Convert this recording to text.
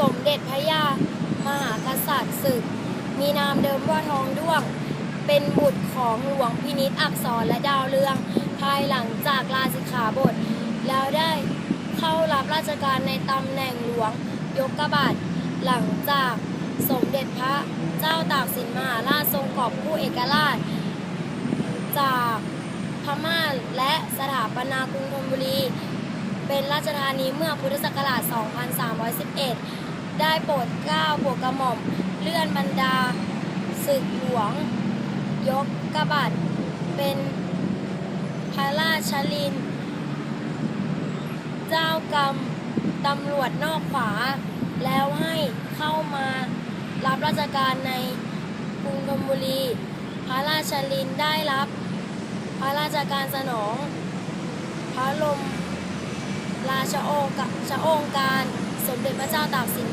สมเด็จพระยามหากษัตริย์ศึก มีนามเดิมว่าทองด้วง เป็นบุตรของหลวงพินิษฐ์อักษรและดาวเรือง ภายหลังจากลาสิกขาบท แล้วได้เข้ารับราชการในตำแหน่งหลวงยกกระบาทหลังจากสมเด็จพระเจ้าตากสินมหาราชทรงกอบผู้เอกราช จากพม่าและสถาปนากรุงธนบุรี เป็นราชธานีเมื่อพุทธศักราช 2311 ได้โปรดเกล้าโปรดกระหม่อม เลื่อนบรรดาศึกหลวง ยกกบัตรเป็นพระราชลิน เจ้ากรรมตำรวจนอกขวา แล้วให้เข้ามารับราชการในกรุงธนบุรี พระราชลินได้รับ พระราชการสนอง พระลมราชโองชโองการ สมเด็จพระเจ้าตากสิน